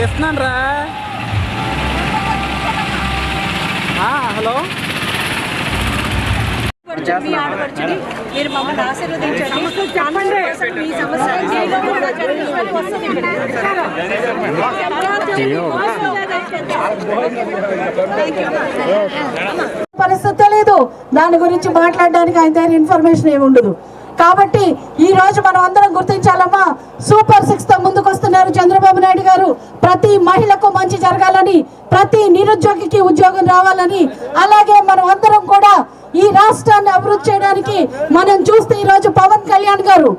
చేస్తున్నాను రా హలో? మీరు మమ్మల్ని ఆశీర్వదించండి. పరిస్థితి లేదు. దాని గురించి మాట్లాడడానికి ఆయన దగ్గర ఇన్ఫర్మేషన్ ఏమి ఉండదు. కాబట్టి ఈ రోజు మనం అందరం గుర్తించాలమ్మా. సూపర్ సిక్స్తో ముందుకు వస్తున్నారు చంద్రబాబు నాయుడు గారు. ప్రతి మహిళకు మంచి జరగాలని ప్రతి నిరుద్యోగికి ఉద్యోగం రావాలని అలాగే మనం అందరం కూడా ఈ రాష్ట్రాన్ని అభివృద్ధి చేయడానికి మనం చూస్తే ఈరోజు పవన్ కళ్యాణ్ గారు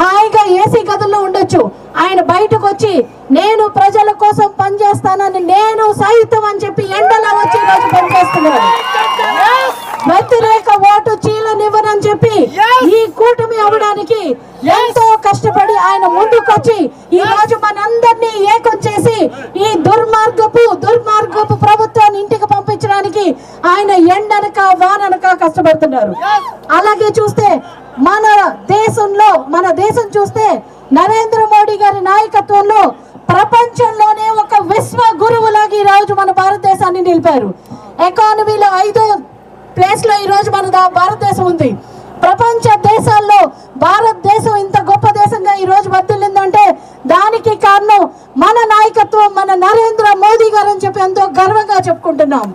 హాయిగా ఏసీ గదుల్లో ఉండొచ్చు. ఆయన బయటకు వచ్చి నేను ప్రజల కోసం పనిచేస్తానని నేను సైతం అని చెప్పి ఎండలా వచ్చి ఈరోజు పనిచేస్తున్నాను పనిచేస్తున్నారు. వ్యతిరేక ఓటు చీలనివ్వనని చెప్పి ఈ కూటమి అవ్వడానికి ఎంతో కష్టపడి ఆయన ముందుకొచ్చి ఈ రోజు మనందరినీ ఏకం ఎండనక వాననక కష్టపడుతున్నారు. అలాగే చూస్తే మన దేశంలో మన దేశం చూస్తే నరేంద్ర మోడీ గారి నాయకత్వంలో ప్రపంచంలోనే ఒక విశ్వ గురువులాగా ఈ రోజు మన భారతదేశాన్ని నిలిపారు. ఎకానమీలో ఐదో ప్లేస్లో ఈ రోజు మన భారతదేశం ఉంది. ప్రపంచ దేశాల్లో భారతదేశం ఇంత గొప్ప దేశంగా ఈ రోజు వర్తిల్లిందంటే దానికి కారణం మన నాయకత్వం మన నరేంద్ర మోదీ గారు అని చెప్పి ఎంతో గర్వంగా చెప్పుకుంటున్నాం.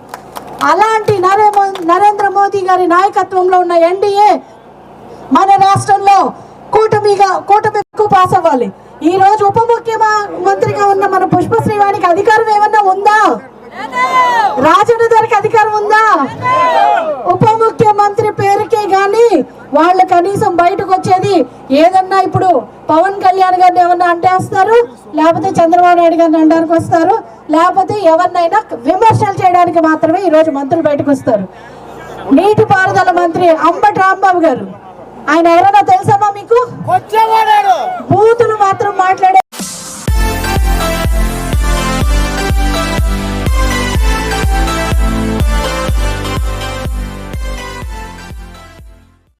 అలాంటి నరే నరేంద్ర మోదీ గారి నాయకత్వంలో ఉన్న ఎన్డీఏ మన రాష్ట్రంలో కూటమిగా కూటమి పాస్ అవ్వాలి. ఈ రోజు ఉప ముఖ్యమంత్రిగా ఉన్న మన పుష్పశ్రీ వారికి అధికారం ఏమన్నా ఉందా? రాజన్న బయటకు వచ్చేది ఏదన్నా ఇప్పుడు పవన్ కళ్యాణ్ గారిని ఏమన్నా అంటేస్తారు? లేకపోతే చంద్రబాబు నాయుడు గారిని అనడానికి వస్తారు? లేకపోతే ఎవరినైనా విమర్శలు చేయడానికి మాత్రమే ఈ రోజు మంత్రులు బయటకు వస్తారు. నీటిపారుదల మంత్రి అంబటి రాంబాబు గారు. ఆయన ఎవరైనా తెలుసామా మీకు? బూతులు మాత్రం మాట్లాడే